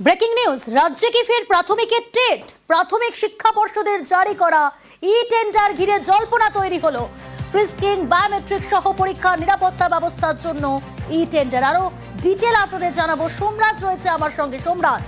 Breaking news রাজ্যে কি ফের প্রাথমিকের টেট প্রাথমিক শিক্ষা পর্ষদের জারি করা ই টেন্ডার ঘিরে জল্পনা তৈরি হলো। ফ্রিস্কিং বায়োমেট্রিক সহ পরীক্ষার নিরাপত্তা ব্যবস্থার জন্য ই টেন্ডার আরও ডিটেল আপনাদের জানাব। সোমরাজ রয়েছে আমার সঙ্গে। সোমরাজ।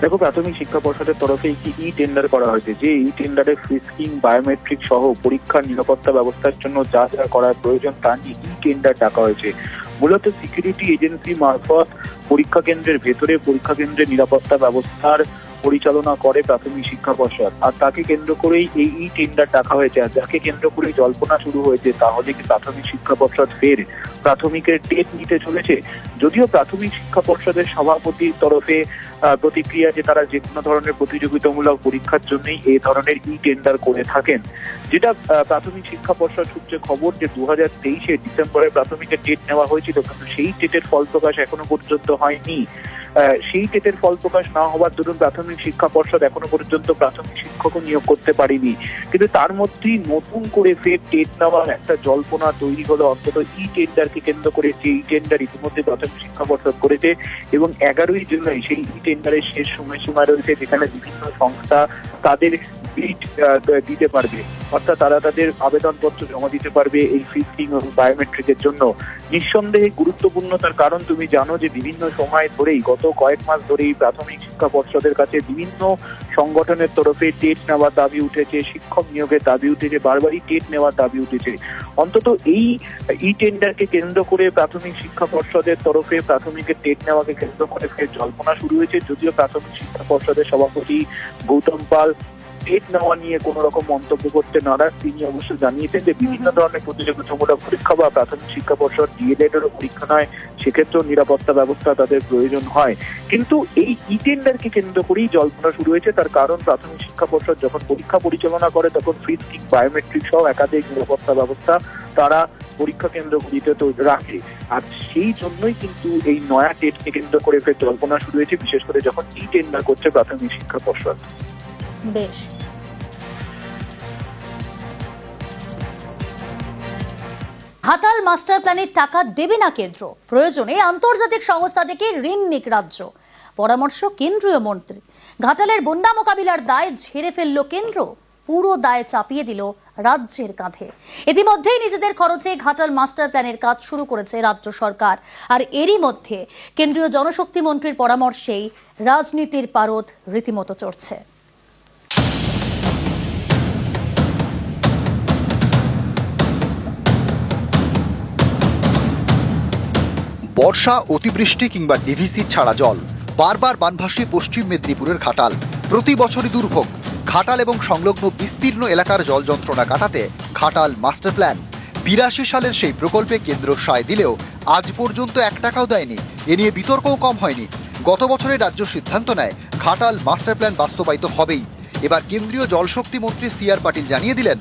দেখো, প্রাথমিক শিক্ষা পর্ষদের তরফে একটি ই টেন্ডার করা হয়েছে? যে ই টেন্ডারে ফ্রিস্কিং বায়োমেট্রিক সহ পরীক্ষার নিরাপত্তা ব্যবস্থার জন্য যা যা করার প্রয়োজন তা নিয়ে ই টেন্ডার ডাকা হয়েছে। মূলত সিকিউরিটি এজেন্সি মারফত পরীক্ষা কেন্দ্রের ভেতরে পরীক্ষা কেন্দ্রের নিরাপত্তা ব্যবস্থার পরিচালনা করে প্রাথমিক শিক্ষা পর্ষদ। আর তাকে কেন্দ্র করেই এই ই টেন্ডার ডাকা হয়েছে। আর যাকে কেন্দ্র করে জল্পনা শুরু হয়েছে, তাহলে কি প্রাথমিক শিক্ষা পর্ষদ ফের প্রাথমিকের টেট নিতে চলেছে? যদিও প্রাথমিক শিক্ষা পর্ষদের সভাপতির তরফে প্রতিক্রিয়া যে তারা যে কোনো ধরনের প্রতিযোগিতামূলক পরীক্ষার জন্যই এই ধরনের ই টেন্ডার করে থাকেন। যেটা প্রাথমিক শিক্ষা পর্ষদ সূত্রে খবর যে দু হাজার তেইশে ডিসেম্বরে প্রাথমিকের টেট নেওয়া হয়েছিল, কিন্তু সেই টেটের ফল প্রকাশ এখনও পর্যন্ত হয়নি। সেই টেটের ফল প্রকাশ না হওয়ার দরুন প্রাথমিক শিক্ষা পর্ষদ এখনও পর্যন্ত প্রাথমিক শিক্ষকও নিয়োগ করতে পারিনি। কিন্তু তার মধ্যেই নতুন করে ফের টেট নেওয়ার একটা জল্পনা তৈরি হলো। অন্তত ই টেন্ডারকে কেন্দ্র করে যে ই টেন্ডার ইতিমধ্যে প্রাথমিক শিক্ষা পর্ষদ করেছে এবং এগারোই জুলাই সেই ই টেন্ডারের শেষ সময়সীমা রয়েছে যেখানে বিভিন্ন সংস্থা তাদের বিড দিতে পারবে। অর্থাৎ তারা তাদের আবেদনপত্র জমা দিতে পারবে এই ফিক্সিং ও বায়োমেট্রিকের জন্য। নিঃসন্দেহে গুরুত্বপূর্ণ তার কারণ তুমি জানো যে বিভিন্ন সময় ধরেই, গত কয়েক মাস ধরেই প্রাথমিক শিক্ষা পর্ষদের কাছে বিভিন্ন সংগঠনের তরফে টেট নেওয়ার দাবি উঠেছে, শিক্ষক নিয়োগের দাবি উঠেছে, বারবারই টেট নেওয়ার দাবি উঠেছে। অন্তত এই ই টেন্ডারকে কেন্দ্র করে প্রাথমিক শিক্ষা পর্ষদের তরফে প্রাথমিকের টেট নেওয়াকে কেন্দ্র করে ফের জল্পনা শুরু হয়েছে। যদিও প্রাথমিক শিক্ষা পর্ষদের সভাপতি গৌতম পাল টেট নেওয়া নিয়ে কোন রকম মন্তব্য করতে নারাজ তিনি অবশ্য জানিয়েছেন যে বিভিন্ন ধরনের প্রতিযোগিতামূলক পরীক্ষা বা প্রাথমিক শিক্ষা পর্ষদ ডিএলএড এরও পরীক্ষা নয় সেক্ষেত্রেও নিরাপত্তা ব্যবস্থা তাদের প্রয়োজন হয়। কিন্তু এই ই টেন্ডারকে কেন্দ্র করেই জল্পনা শুরু হয়েছে তার কারণ প্রাথমিক শিক্ষা পর্ষদ যখন পরীক্ষা পরিচালনা করে তখন ফিজিং বায়োমেট্রিক সহ একাধিক নিরাপত্তা ব্যবস্থা তারা পরীক্ষা কেন্দ্রগুলিতে তো রাখে। আর সেই জন্যই কিন্তু এই নয়া টেটকে কেন্দ্র করে ফের জল্পনা শুরু হয়েছে বিশেষ করে যখন ই টেন্ডার করছে প্রাথমিক শিক্ষা পর্ষদ। বেশ। হাতাল মাস্টার প্ল্যানের টাকা দেবে না কেন্দ্র। প্রয়োজনে আন্তর্জাতিক সংস্থা থেকে ঋণ নিক রাজ্য। পরামর্শ কেন্দ্রীয় মন্ত্রী। ঘাটালের বন্যা মোকাবিলার দায় ঝেড়ে ফেলল কেন্দ্র। পুরো দায় চাপিয়ে দিল রাজ্যের কাঁধে। ইতিমধ্যেই নিজেদের খরচে ঘাটাল মাস্টার প্ল্যানের কাজ শুরু করেছে রাজ্য সরকার। আর এরই মধ্যে কেন্দ্রীয় জনশক্তি মন্ত্রীর পরামর্শেই রাজনীতির পারদ রীতিমতো চড়ছে। বর্ষা, অতিবৃষ্টি কিংবা ডিভিসি ছাড়া জল। বারবার বানভাসী পশ্চিম মেদিনীপুরের ঘাটাল। প্রতি বছরই দুর্ভোগ। ঘাটাল এবং সংলগ্ন বিস্তীর্ণ এলাকার জল যন্ত্রণা কাটাতে ঘাটাল মাস্টার প্ল্যান। বিরাশি সালের সেই প্রকল্পে কেন্দ্র সায় দিলেও আজ পর্যন্ত এক টাকাও দেয়নি। এ নিয়ে বিতর্কও কম হয়নি। গত বছরে রাজ্য সিদ্ধান্ত নেয়, ঘাটাল মাস্টার প্ল্যান বাস্তবায়িত হবেই। এবার কেন্দ্রীয় জলশক্তি মন্ত্রী সি আর পাটিল জানিয়ে দিলেন,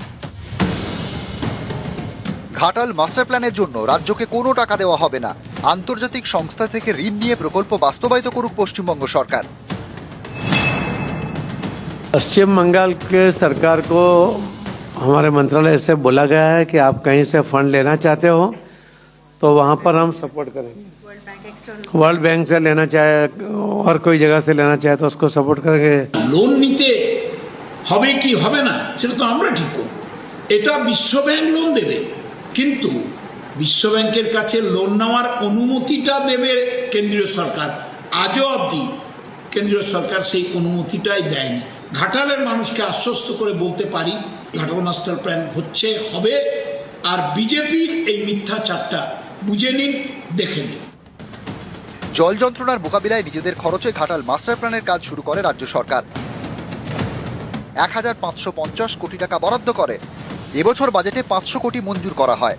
ঘাটাল মাস্টার প্ল্যানের জন্য রাজ্যকে কোনো টাকা দেওয়া হবে না। আন্তর্জাতিক সংস্থা থেকে ঋণ নিয়ে প্রকল্প বাস্তবায়িত করুক পশ্চিমবঙ্গ সরকার पश्चिम बंगाल के सरकार को हमारे मंत्रालय से बोला गया है कि आप कहीं से फंड लेना चाहते हो तो वहां पर हम सपोर्ट करेंगे वर्ल्ड बैंक से लेना चाहे और कोई जगह से लेना चाहे तो उसको सपोर्ट करेंगे লোন নিতে হবে কি হবে না সেটা তো আমরা ঠিক করব এটা বিশ্বব্যাংক লোন দেবে কিন্তু বিশ্বব্যাংকের কাছে লোন নেওয়ার অনুমতিটা দেবে কেন্দ্রীয় সরকার। আজও অবধি কেন্দ্রীয় সরকার সেই অনুমতিটাই দেয়নি। ঘাটালের মানুষকে আশ্বস্ত করে বলতে পারি, ঘাটাল মাস্টার প্ল্যান হচ্ছে, হবে, আর বিজেপির এই মিথ্যাচারটা বুঝে নিন, দেখে নিন। জল যন্ত্রণার মোকাবিলায় নিজেদের খরচে ঘাটাল মাস্টার প্ল্যানের কাজ শুরু করে রাজ্য সরকার। এক হাজার পাঁচশো পঞ্চাশ কোটি টাকা বরাদ্দ করে। এবছর বাজেটে পাঁচশো কোটি মঞ্জুর করা হয়।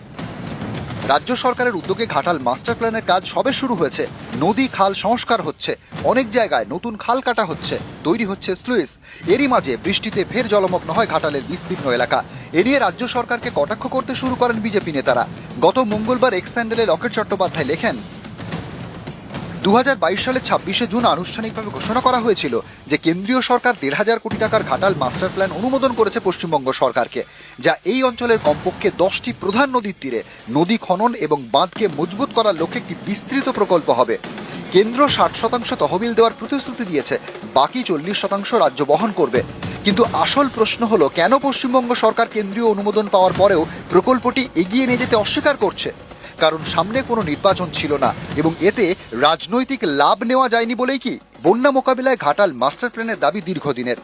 রাজ্য সরকারের উদ্যোগে ঘাটাল মাস্টার প্ল্যানের কাজ সবে শুরু হয়েছে। নদী খাল সংস্কার হচ্ছে। অনেক জায়গায় নতুন খাল কাটা হচ্ছে। তৈরি হচ্ছে স্লুইস। এরই মাঝে বৃষ্টিতে ফের জলমগ্ন হয় ঘাটালের বিস্তীর্ণ এলাকা। এ নিয়ে রাজ্য সরকারকে কটাক্ষ করতে শুরু করেন বিজেপি নেতারা। গত মঙ্গলবার এক্স স্যান্ডেলে লকেট চট্টোপাধ্যায় লেখেন দু সালের ছাব্বিশে জুন আনুষ্ঠানিকভাবে ঘোষণা করা হয়েছিল যে কেন্দ্রীয় সরকার দেড় হাজার কোটি টাকার ঘাটাল মাস্টার প্ল্যান অনুমোদন করেছে পশ্চিমবঙ্গ সরকারকে, যা এই অঞ্চলের কমপক্ষে দশটি প্রধান নদীর তীরে, নদী খনন এবং বাঁধকে মজবুত করার লক্ষ্যে একটি বিস্তৃত প্রকল্প হবে। কেন্দ্র ষাট শতাংশ তহবিল দেওয়ার প্রতিশ্রুতি দিয়েছে, বাকি চল্লিশ শতাংশ রাজ্য বহন করবে। কিন্তু আসল প্রশ্ন হলো, কেন পশ্চিমবঙ্গ সরকার কেন্দ্রীয় অনুমোদন পাওয়ার পরেও প্রকল্পটি এগিয়ে নিয়ে যেতে অস্বীকার করছে? কারণ সামনে কোনো নির্বাচন ছিল না এবং এতে রাজনৈতিক লাভ নেওয়া যায়নি বলেই কি বন্যা মোকাবিলায় ঘাটাল মাস্টার প্ল্যানের দাবি দীর্ঘদিনের।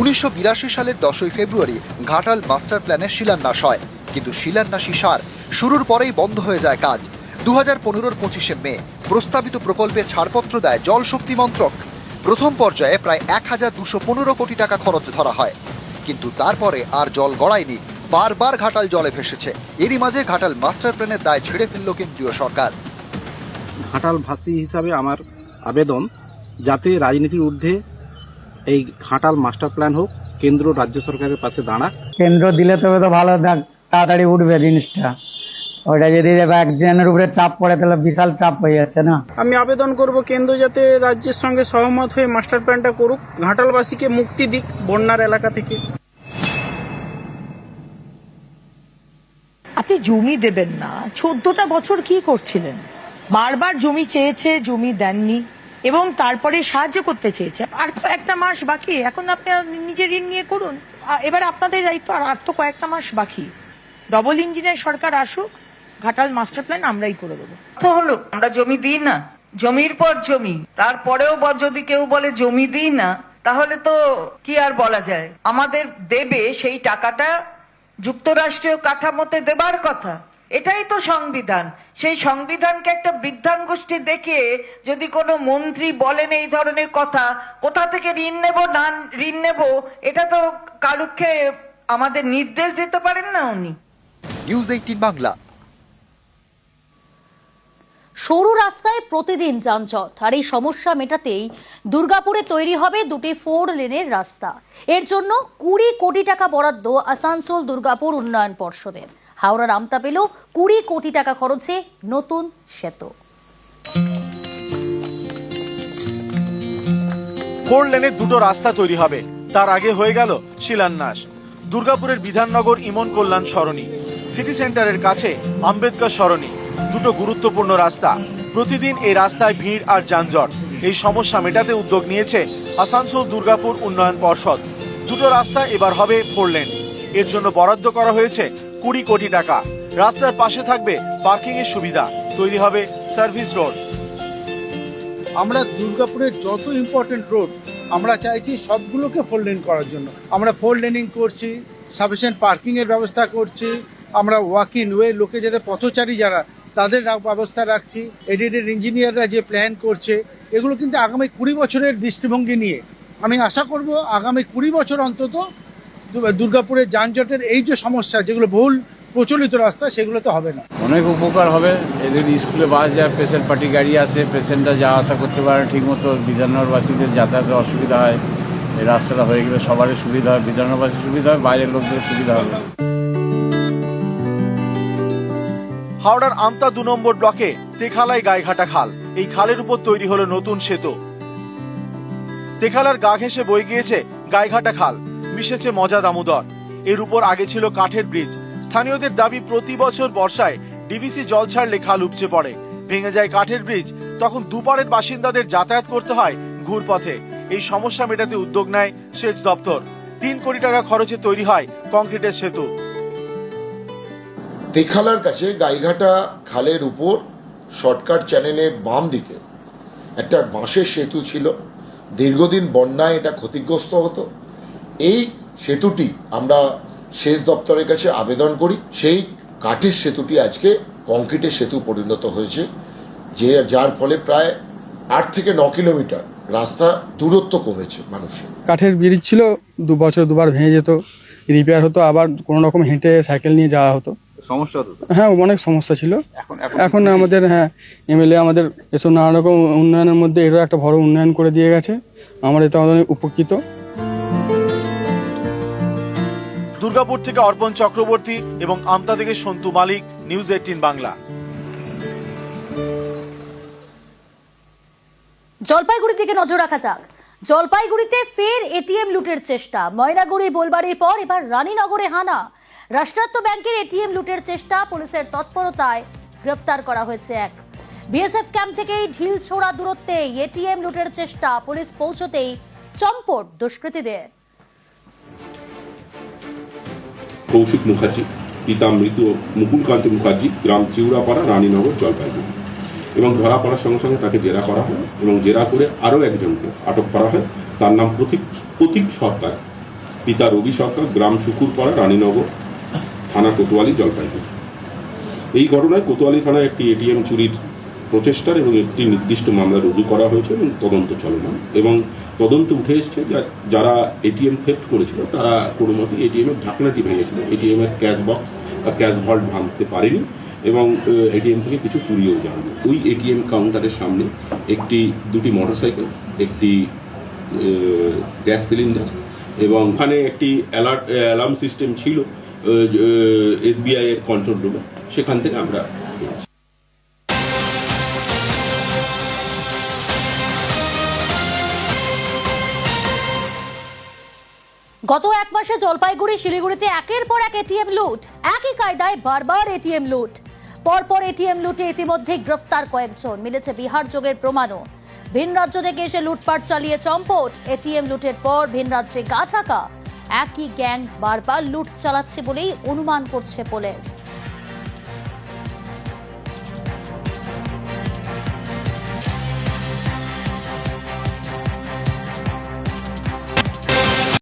উনিশশো বিরাশি সালের দশই ফেব্রুয়ারি ঘাটাল মাস্টার প্ল্যানের শিলান্যাস হয়। কিন্তু শিলান্যাসী সার শুরুর পরেই বন্ধ হয়ে যায় কাজ। দু হাজার পনেরোর পঁচিশে মে প্রস্তাবিত প্রকল্পে ছাড়পত্র দেয় জল শক্তি মন্ত্রক। প্রথম পর্যায়ে প্রায় এক হাজার দুশো পনেরো কোটি টাকা খরচ ধরা হয়। কিন্তু তারপরে আর জল গড়ায়নি। বারবার ঘাটাল জলে ভেসেছে। এরই মাঝে ঘাটাল মাস্টার প্ল্যানের দায় ছেড়ে ফেলল কেন্দ্রীয় সরকার। ঘাটাল ভাসি হিসাবে আমার আবেদন যাতে রাজনীতির ঊর্ধ্বে এই ঘাটাল মাস্টার প্ল্যান হোক কেন্দ্র রাজ্য সরকারের পাশে দাঁড়াক। কেন্দ্র দিলে তবে তো ভালো তাড়াতাড়ি উঠবে জিনিসটা। ওটা যদি একজনের উপরে চাপ পড়ে তাহলে বিশাল চাপ হয়ে যাচ্ছে না? আমি আবেদন করব কেন্দ্র যাতে রাজ্যের সঙ্গে সহমত হয়ে মাস্টার প্ল্যানটা করুক ঘাটালবাসীকে মুক্তি দিক বন্যার এলাকা থেকে। আপনি জমি দেবেন না। চোদ্দটা বছর কি করছিলেন? বারবার জমি চেয়েছে, জমি দেননি এবং তারপরে সাহায্য করতে চেয়েছে। আর কয়েকটা মাস বাকি। এখন আপনি আর নিজে ঋণ নিয়ে করুন। এবার আপনাদের দায়িত্ব আর আর তো কয়েকটা মাস বাকি। ডবল ইঞ্জিনের সরকার আসুক, ঘাটাল মাস্টার প্ল্যান আমরাই করে দেবো। তো হলো, আমরা জমি দিই না। জমির পর জমি। তারপরেও যদি কেউ বলে জমি দিই না, তাহলে তো কি আর বলা যায়? আমাদের দেবে সেই টাকাটা যুক্তরাষ্ট্রীয় কাঠামোতে দেবার কথা। এটাই তো সংবিধান। সেই সংবিধানকে একটা বৃদ্ধাঙ্গুষ্ঠী দেখে যদি কোনো মন্ত্রী বলেন এই ধরনের কথা, কোথা থেকে ঋণ নেব, না ঋণ নেব, এটা তো কারুক্ষে আমাদের নির্দেশ দিতে পারেন না উনি। News eighteen Bangla. সরু রাস্তায় প্রতিদিন যানজট। আর এই সমস্যা মেটাতেই দুর্গাপুরে তৈরি হবে দুটি ফোর লেনের রাস্তা। এর জন্য কুড়ি কোটি টাকা বরাদ্দ আসানসোল দুর্গাপুর উন্নয়ন পর্ষদের। হাওড়ার আমতা পেল কুড়ি কোটি টাকা খরচে নতুন সেতু। ফোর লেনের দুটো রাস্তা তৈরি হবে। তার আগে হয়ে গেল শিলান্যাস। দুর্গাপুরের বিধাননগর ইমন কল্যাণ সরণি। সিটি সেন্টারের কাছে আম্বেদকর সরণি। দুটো গুরুত্বপূর্ণ রাস্তা। প্রতিদিন এই রাস্তায় ভিড় আর যানজট। এই সমস্যা মেটাতে উদ্যোগ নিয়েছে আসানসোল দুর্গাপুর উন্নয়ন পর্ষদ। দুটো রাস্তা এবার হবে ফোর লেন। এর জন্য বরাদ্দ করা হয়েছে কুড়ি কোটি টাকা। রাস্তার পাশে থাকবে পার্কিং এর সুবিধা। তৈরি হবে সার্ভিস রোড। আমরা দুর্গাপুরের যত ইম্পর্টেন্ট রোড আমরা চাইছি সবগুলোকে ফোর লেন করার জন্য। আমরা ফোর লেনিং করছি সাফিসিয়েন্ট পার্কিং এর ব্যবস্থা করছি, আমরা ওয়াক ওয়ে লোকে যাতে পথচারী যারা তাদের ব্যবস্থা রাখছি। এডিটেড ইঞ্জিনিয়াররা যে প্ল্যান করছে, এগুলো কিন্তু আগামী কুড়ি বছরের দৃষ্টিভঙ্গি নিয়ে। আমি আশা করব আগামী কুড়ি বছর অন্তত দুর্গাপুরের যানজটের এই যে সমস্যা, যেগুলো বহুল প্রচলিত রাস্তা, সেগুলো তো হবে না। অনেক উপকার হবে। এদের স্কুলে বাস যায়, পেশেন্ট পার্টি গাড়ি আসে, পেশেন্টরা যাওয়া আসা করতে পারে ঠিকমতো। বিধাননগরবাসীদের যাতায়াতের অসুবিধা হয়। এই রাস্তাটা হয়ে গেলে সবারই সুবিধা হয় বিধাননগরবাসীর সুবিধা হয়, বাইরের লোকদের সুবিধা হবে। হাওড়ার আমতা দু নম্বর ব্লকে তেখালাই গাইঘাটা খাল। এই খালের উপর তৈরি হলো নতুন সেতু। তেখালার গা ঘেঁষে বয়ে গিয়েছে গাইঘাটা খাল। মিশেছে মজা দামোদর। এর উপর আগে ছিল কাঠের ব্রিজ। স্থানীয়দের দাবি, প্রতি বছর বর্ষায় ডিভিসি জল ছাড়লে খাল উপচে পড়ে। ভেঙে যায় কাঠের ব্রিজ। তখন দুপারের বাসিন্দাদের যাতায়াত করতে হয় ঘুরপথে। এই সমস্যা মেটাতে উদ্যোগ নেয় সেচ দপ্তর। তিন কোটি টাকা খরচে তৈরি হয় কংক্রিটের সেতু। তেখালার কাছে গাইঘাটা খালের উপর শর্টকাট চ্যানেলের বাম দিকে একটা বাঁশের সেতু ছিল। দীর্ঘদিন বন্যায় এটা ক্ষতিগ্রস্ত হতো। এই সেতুটি আমরা সেচ দপ্তরের কাছে আবেদন করি। সেই কাঠের সেতুটি আজকে কংক্রিটের সেতু পরিণত হয়েছে, যে যার ফলে প্রায় আট থেকে ন কিলোমিটার রাস্তা দূরত্ব কমেছে মানুষের। কাঠের ব্রিজ ছিল, দু বছর দুবার ভেঙে যেত রিপেয়ার হতো, আবার কোনো রকম হেঁটে সাইকেল নিয়ে যাওয়া হতো। সমস্যা হতো হ্যাঁ অনেক সমস্যা ছিল। এখন এখন আমাদের হ্যাঁ এমএলএ আমাদের এসব নানা রকম উন্নয়নের মধ্যে এরও একটা বড় উন্নয়ন করে দিয়ে গেছে। আমরা এতে আমাদের অনেক উপকৃত। দুর্গাপুর থেকে অর্পণ চক্রবর্তী এবং আমতা থেকে সন্তু মালিক নিউজ এইটিন বাংলা। জলপাইগুড়ি থেকে নজর রাখা যাক। জলপাইগুড়িতে ফের এটিএম লুটের চেষ্টা। ময়নাগুড়ি বোলবাড়ির পর এবার রানীনগরে হানা। রাষ্ট্রায়ত্ত ব্যাংকের এটিএম লুটের চেষ্টা, পুলিশের তৎপরতায় গ্রেপ্তার করা হয়েছে এক। বিএসএফ ক্যাম্প থেকেই ঢিল ছোড়া দূরত্বে এটিএম লুটের চেষ্টা, পুলিশ পৌঁছতেই চম্পট দুষ্কৃতীদের। কৌশিক মুখার্জি, পিতা মৃত মুকুলকান্ত মুখার্জি, গ্রাম চিউড়াপাড়া, রানীনগর, জলপাইগুড়ি। এবং ধরা পড়ার সঙ্গে সঙ্গে তাকে জেরা করা হয় এবং জেরা করে আরও একজনকে আটক করা হয়। তার নাম প্রতীক প্রতীক সরকার। পিতা রবি সরকার, গ্রাম শুকুরপাড়া, রানীনগর। থানা কোতোয়ালি জলপাইগুড়ি। এই ঘটনায় কোতোয়ালি থানায় একটি এটিএম চুরির প্রচেষ্টার এবং একটি নির্দিষ্ট মামলা রুজু করা হয়েছে এবং তদন্ত চলমান এবং তদন্ত উঠে এসছে যারা এটিএম থেফট করেছিল, তারা কোনো মতে এটিএম এর ঢাকনাটি ভেঙেছিল। এটিএম এর ক্যাশ বক্স বা ক্যাশ ভল্ট ভাঙতে পারেনি এবং এটিএম থেকে কিছু চুরিও যায়নি। ওই এটিএম কাউন্টারের সামনে একটি, দুটি মোটরসাইকেল, একটি গ্যাস সিলিন্ডার এবং ওখানে একটি অ্যালার্ট, অ্যালার্ম সিস্টেম ছিল এসবিআই এর কন্ট্রোল রুমে সেখান থেকে আমরা গত এক মাসে জলপাইগুড়ি, শিলিগুড়িতে একের পর এক এটিএম লুট। একই কায়দায় বারবার এটিএম লুট। পরপর এটিএম লুটে ইতিমধ্যে গ্রেফতার কয়েকজন। মিলেছে বিহার যোগের প্রমাণও। ভিন রাজ্য থেকে এসে লুটপাট চালিয়ে চম্পট। এটিএম লুটের পর ভিন রাজ্যে গা ঢাকা। একই গ্যাং বারবার লুট চালাচ্ছে বলেই অনুমান করছে পুলিশ।